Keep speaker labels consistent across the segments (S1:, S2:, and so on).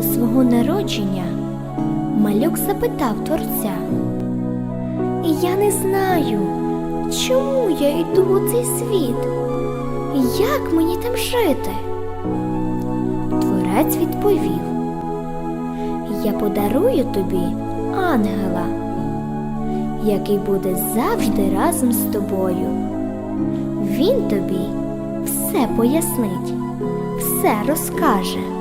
S1: до свого народження малюк запитав творця. І я не знаю, чому я йду у цей світ, як мені там жити. Творець відповів: Я подарую тобі ангела, який буде завжди разом з тобою. Він тобі все пояснить, все розкаже.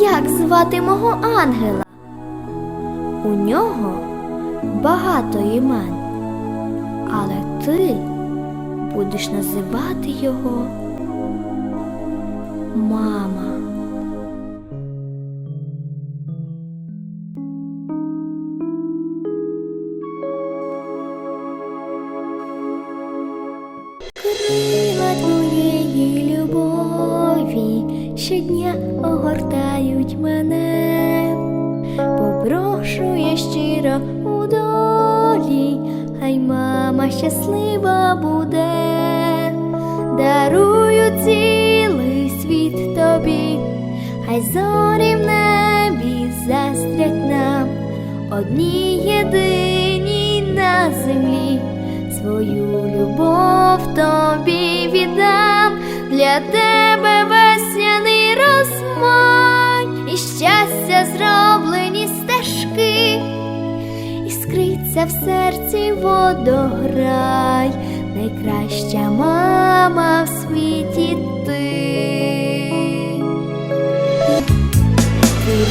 S1: Як звати мого ангела? У нього багато імен, але ти будеш називати його мама. Крила твоєї любові щодня огортають мене, попрошу я щиро у долі, хай мама щаслива буде, дарую цілий світ тобі, хай зорі в небі застрять нам, одній єдиній на землі свою любов тобі віддам. Для тебе щастя зроблені стежки, іскриться в серці водограй, найкраща мама в світі ти.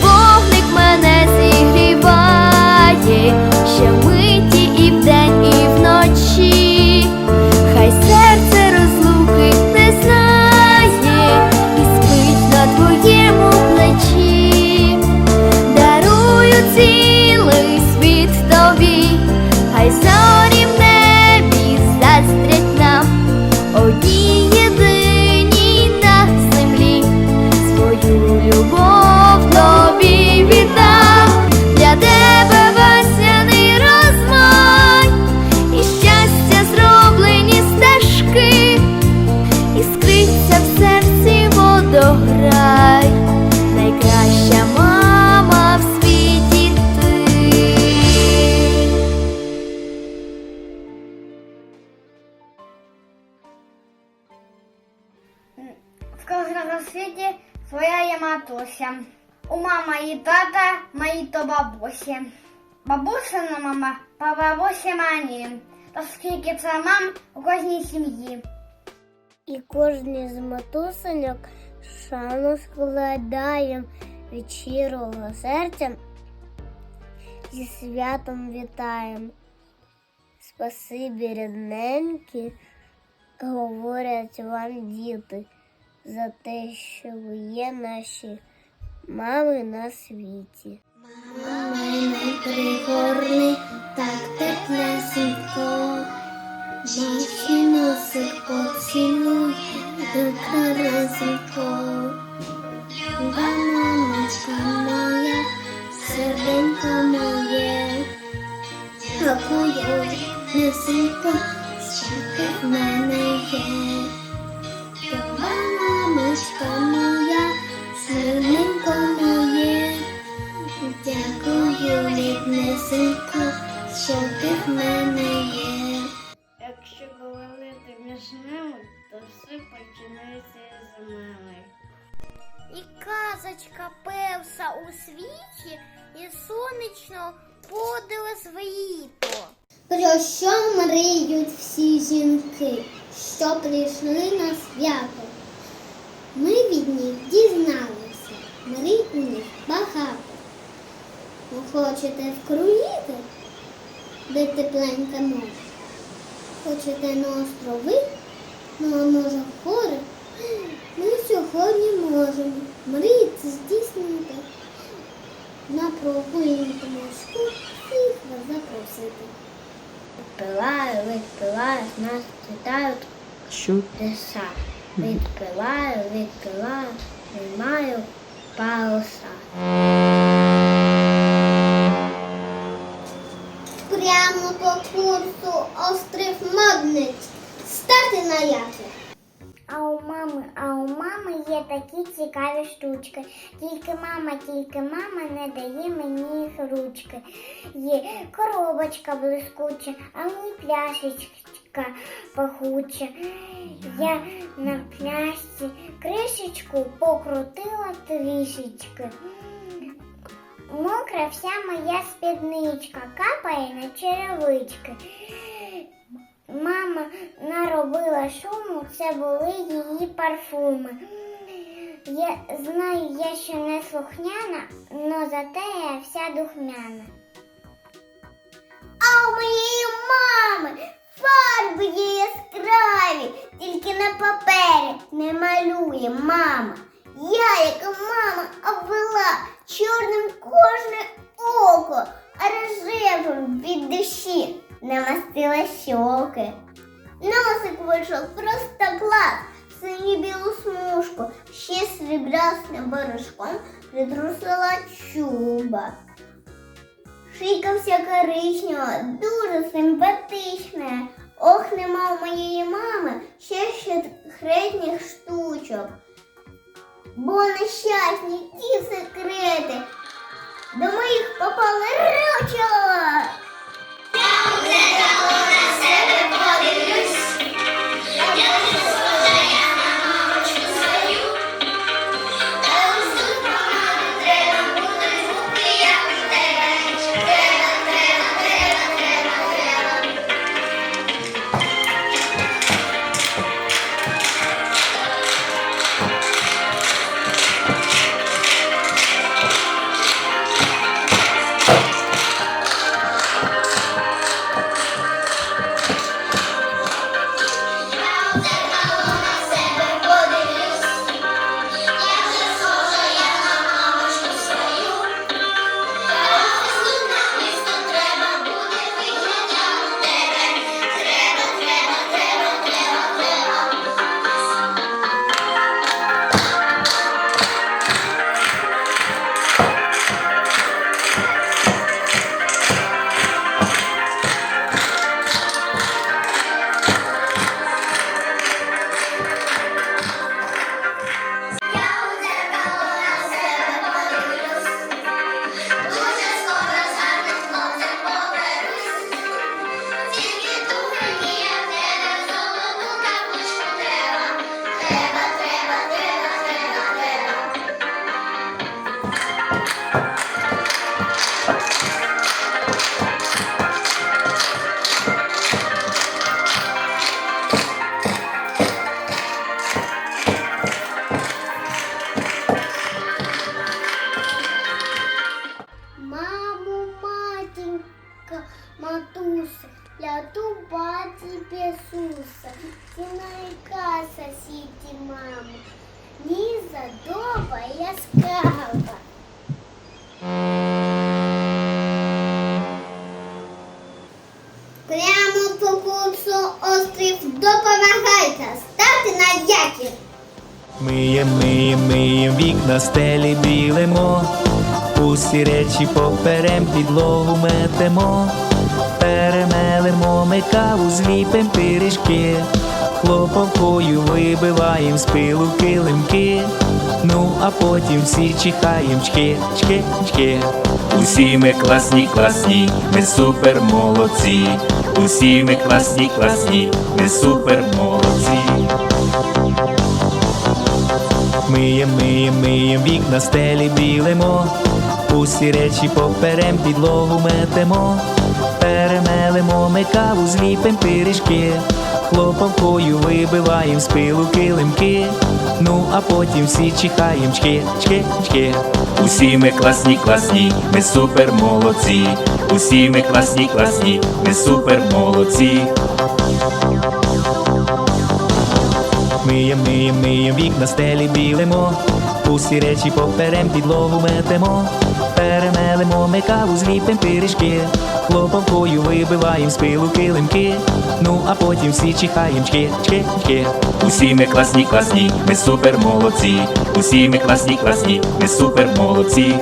S1: Вогник мене зігріває, щомиті і вдень, і вночі,
S2: матуся. У мама і тата, мої то бабусі. Бабусина мама по бабусі мамі. Оскільки це мам у кожній сім'ї.
S3: І кожній з матусеньок шану складаєм від щирого серця зі святом вітаєм. Спасибі, рідненькі, говорять вам діти, за те, що ви є наші мами на світі. Мама не пригорни, так теплесенько. Наші носик поцілуй, докаресенько. Да, мамочка моя, серденько моє, Дякую, несенько, що в мене є. Ріднесенько, що ти в мене є.
S2: Якщо говорити між ними, то все починається з мами.
S3: І казочка певса у світі, і сонячно подиво світло. Про що мріють всі жінки, що прийшли на свято? Ми від них дізналися, мрій у них багато. Хочете вкруїти, де тепленьке море? Хочете на острови, ну а може в гори? Ми сьогодні можемо мріяти здійснити. На прогулянку морську всіх вас запросити. Відпилаю, відпилаю, нас читають чудеса. Відпилаю, відпилаю, не маю Прямо по курсу острів Модниць. Стати на якір. А у мами, а у мами є такі цікаві штучки. Тільки мама, тільки мама не дає мені їх ручки. Є коробочка блискуча, а мені пляшечка пахуча. Я на пляшці кришечку покрутила трішечки. Мокра вся моя спідничка капає на черевички. Мама наробила шуму, це були її парфуми. Я знаю, я ще не слухняна, но зате я вся духмяна. А у моєї мами фарби є яскраві, тільки на папері не малює мама. Я, яка мама, обвела чорним кожне око, а рожевим від душі намастила щоки. Носик вийшов просто клас, синю білу смужку, ще сріблясним баришком притрусила чуба. Шийка вся коричнева, дуже симпатична. Ох, нема у моєї мами ще секретних штучок. Бо нещасні ті секрети до моїх попали ручок. Маму, матінка, матуся, ляду баці пісуса, ціна і каса сіті, мамо, Ліза доба яскрава. Прямо по курсу острів допомагайте, ставте на якір.
S4: Миєм, миєм, миєм, вікна стелі білимо, усі речі поперем підлогу метемо, перемелемо ми каву, зліпим пиріжки, хлопавкою вибиваєм з пилу килимки, ну а потім всі чихаєм чки, чки, чки. Усі ми класні, класні, ми супер молодці. Усі ми класні, класні, ми супер молодці. Миєм, миєм, миєм, вікна стелі білимо, усі речі поперем підлогу метемо, перемелемо ми каву, зліпим пиріжки, хлопавкою вибиваєм з пилу килимки, ну а потім всі чихаєм чки, чки, чки. Усі ми класні, класні, ми супер молодці. Усі ми класні, класні, ми супер молодці. Миєм, миєм, миєм, вікна стелі білимо, усі речі поперем підлогу метемо, перемелемо ми каву, зліпим пиріжки, хлопавкою вибиваєм з пилу килимки, ну а потім всі чихаєм чки, чки, чки. Усі ми класні, класні, ми супер молодці. Усі ми класні, класні, ми супер молодці.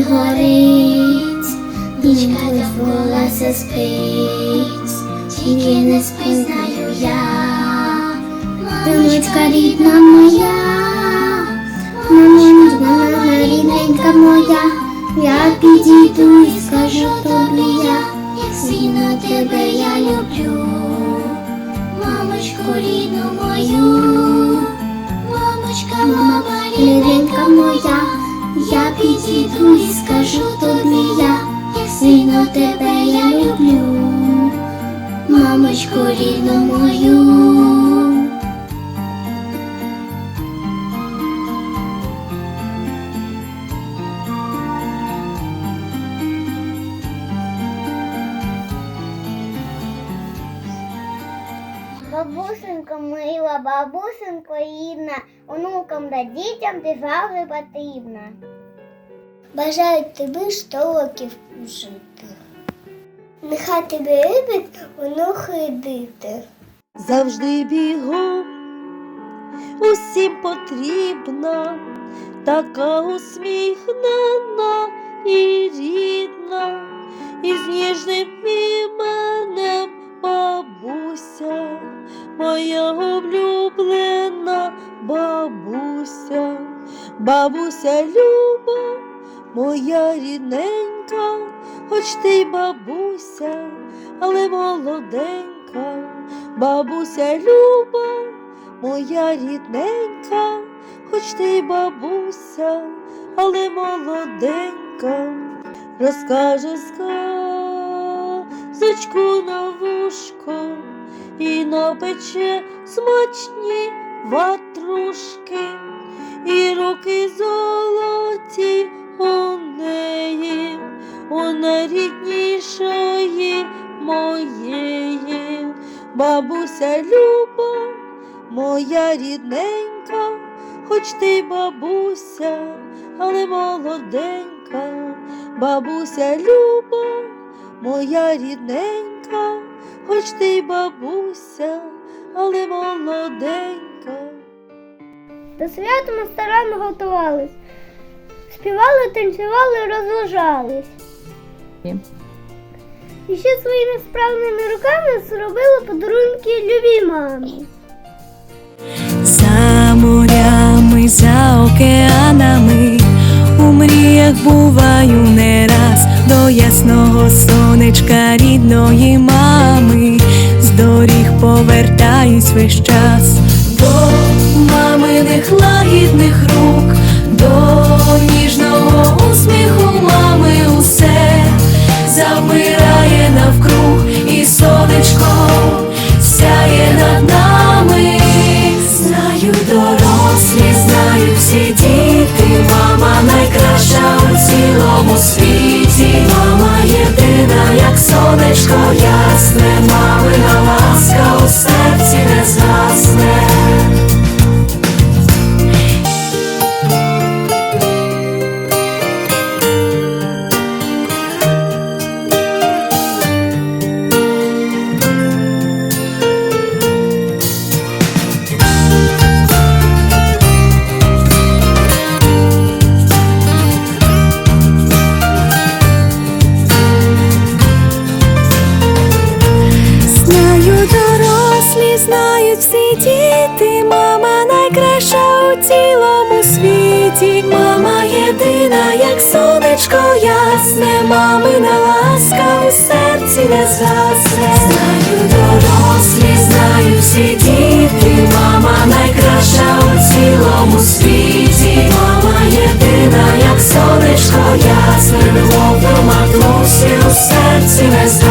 S1: Небі горить, нічка волосся спить, тільки не спізнаю я, донечка рідна моя, мама рідненька моя, я підійду і скажу тобі я, як сильно тебе я люблю, мамочку рідну мою. Мамочка, мама, рідненька моя, я підійду і скажу тобі я, сильно тебе я люблю, мамочку рідну мою.
S3: Бабусенько мила, бабусенько рідна, онукам та дітям ти завжди потрібна. Бажаю тобі сто років жити. Нехай тебе любить онухи дити.
S5: завжди бігом, усім потрібна, така усміхнена і рідна, і з ніжним іменем бабуся, моя улюблена бабуся, бабуся люба, моя рідненька, хоч ти й бабуся, але молоденька. Бабуся Люба, моя рідненька, хоч ти й бабуся, але молоденька, розкаже сказочку на вушко і напече смачні ватрушки, і руки золоті у неї, у найріднішої моєї. Бабуся Люба, моя рідненька, хоч ти бабуся, але молоденька, бабуся Люба, моя рідненька, хоч ти бабуся, але молоденька.
S3: До свята ми старанно готувались. Співали, танцювали, розважались. І ще своїми справними руками зробили подарунки любій мамі.
S6: За морями, за океанами, у мріях буваю не раз до ясного сонечка рідної мами, з доріг повертаюсь весь час до маминих лагідних рук, до ніжного усміху мами усе замирає навкруг, і сонечко сяє над нами. Знають дорослі, знають всі діти, мама найкраща у цілому світі, мама єдина, як сонечко ясне, мамина ласка у серці не згасне. не згасе Знаю. Дорослі, знаю всі діти, мама найкраща у цілому світі, мама єдина, як сонечко, ясне, немов до матусі у серці не згасе